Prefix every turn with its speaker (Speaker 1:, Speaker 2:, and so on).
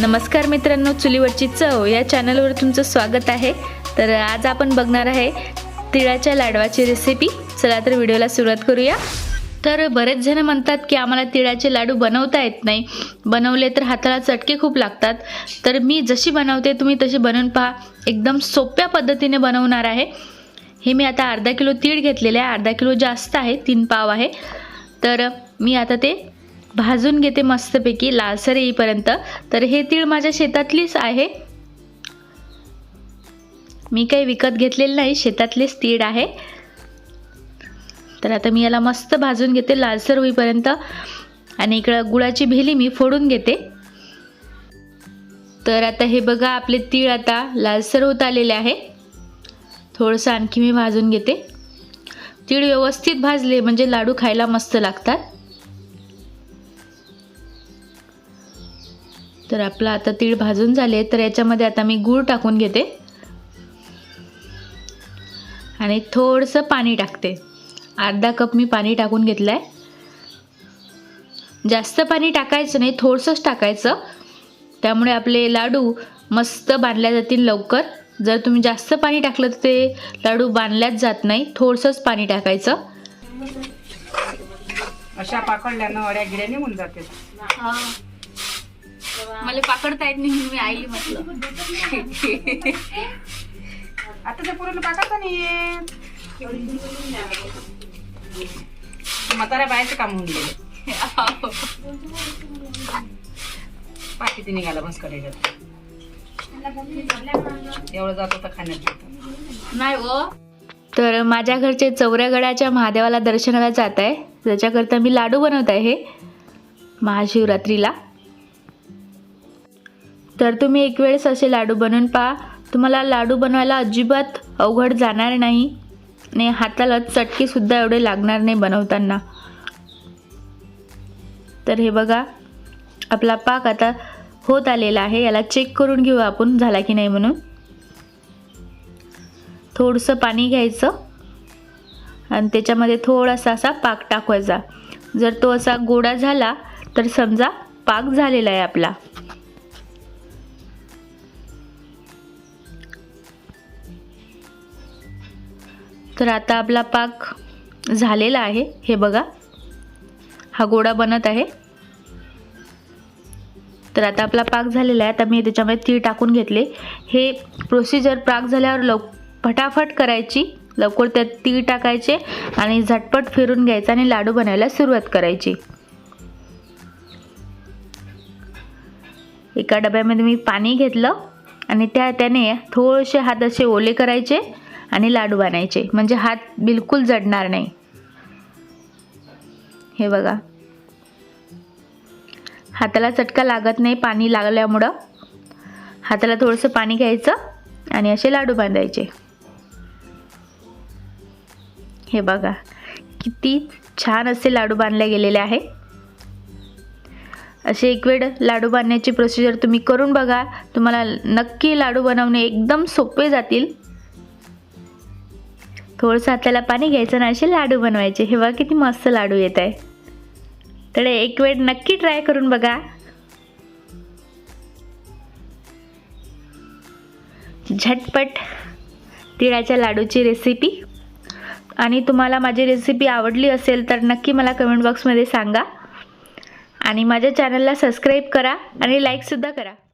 Speaker 1: नमस्कार मित्रांनो चुलीवरची चव या चॅनलवर तुमचं स्वागत आहे. तर आज आपण बघणार आहे तिळाच्या लाडवाची रेसिपी चला तर व्हिडिओला सुरुवात करूया. तर बरेच जण म्हणतात की आम्हाला तिळाचे लाडू बनवता येत नाही. बनवले तर हाताला चटके खूप लागतात. तर मी जशी बनवते तुम्ही तशी बनवून पहा. एकदम सोप्या पद्धतीने बनवणार आहे. हे मी आता अर्धा किलो तीळ घेतलेले आहे. अर्धा किलो जास्त आहे तीन पाव आहे. तर मी आता ते भाजून घेते मस्तपैकी लालसर येईपर्यंत. तर हे तीळ माझ्या शेतातलीच आहे. मी काही विकत घेतलेलं नाही शेतातलेच तीळ आहे. तर आता मी याला मस्त भाजून घेते लालसर होईपर्यंत. आणि इकडं गुळाची भेली मी फोडून घेते. तर आता हे बघा आपले तीळ आता लालसर होत आलेले आहे. थोडंसं आणखी मी भाजून घेते. तीळ व्यवस्थित भाजले म्हणजे लाडू खायला मस्त लागतात. तर आपलं आता तीळ भाजून झाले तर याच्यामध्ये आता मी गूळ टाकून घेते. आणि थोडंसं पाणी टाकते. अर्धा कप मी पाणी टाकून घेतलं आहे जास्त पाणी टाकायचं नाही थोडंसंच टाकायचं. त्यामुळे आपले लाडू मस्त बांधल्या जातील लवकर. जर तुम्ही जास्त पाणी टाकलं तर ते लाडू बांधल्याच जात नाही थोडंसंच पाणी टाकायचं.
Speaker 2: अशा पाकडल्यानं निघून जाते
Speaker 1: मला पाकडता येत नाही मी आईली म्हटलं.
Speaker 2: आता त्या पुरीला पाकायचं नाहीये म्हाताऱ्या बायचं काम होऊन गेलं. निघाला भस्कर एवढं जात होतं खाण्यात.
Speaker 1: नाही हो. तर माझ्या घरचे चौऱ्यागडाच्या महादेवाला दर्शनाला जात आहे. त्याच्याकरता मी लाडू बनवत आहे महाशिवरात्रीला. तर तुम्ही एक वेळेस असे लाडू बनवून पहा. तुम्हाला लाडू बनवायला अजिबात अवघड जाणार नाही. आणि हाताला चटकेसुद्धा एवढे लागणार नाही बनवताना. तर हे बघा आपला पाक आता होत आलेला आहे. याला चेक करून घेऊ आपण झाला की नाही म्हणून. थोडंसं पाणी घ्यायचं. आणि त्याच्यामध्ये थोडासा असा पाक टाकवायचा. जर तो असा गोडा झाला तर समजा पाक झालेला आहे आपला. तर आता आपला पाक झालेला आहे. हे बघा. हा गोडा बनत आहे. तर आता आपला पाक झालेला आहे. आता मी त्याच्यामध्ये तीळ टाकून घेतले. हे प्रोसिजर पाक झाल्यावर लव फटाफट करायची. लवकर त्यात तीळ टाकायचे आणि झटपट फिरून घ्यायचं आणि लाडू बनायला सुरुवात करायची. एका डब्यामध्ये मी पाणी घेतलं आणि त्या त्याने थोडेसे हात असे ओले करायचे. आणि लाडू बनायचे. म्हणजे हात बिलकुल जडणार नाही. हे बघा. हाताला चटका लागत नाही पाणी लागल्यामुळं. हाताला थोडंसं पाणी घ्यायचं आणि असे लाडू बांधायचे. हे बघा. किती छान असे लाडू बांधले गेलेले आहे. असे एक वेळ लाडू बांधण्याची प्रोसिजर तुम्ही करून बघा. तुम्हाला नक्की लाडू बनवणे एकदम सोपे जातील. थोडंसं हाताला पाणी घ्यायचं आणि असे लाडू बनवायचे. हे बघा किती मस्त लाडू येत आहे. तर एक वेळ नक्की ट्राय करून बघा. झटपट तिळाच्या लाडूची रेसिपी आणि तुम्हाला माझी रेसिपी आवडली असेल तर नक्की मला कमेंट बॉक्समध्ये सांगा. आणि माझ्या चॅनलला सबस्क्राईब करा आणि लाईकसुद्धा करा.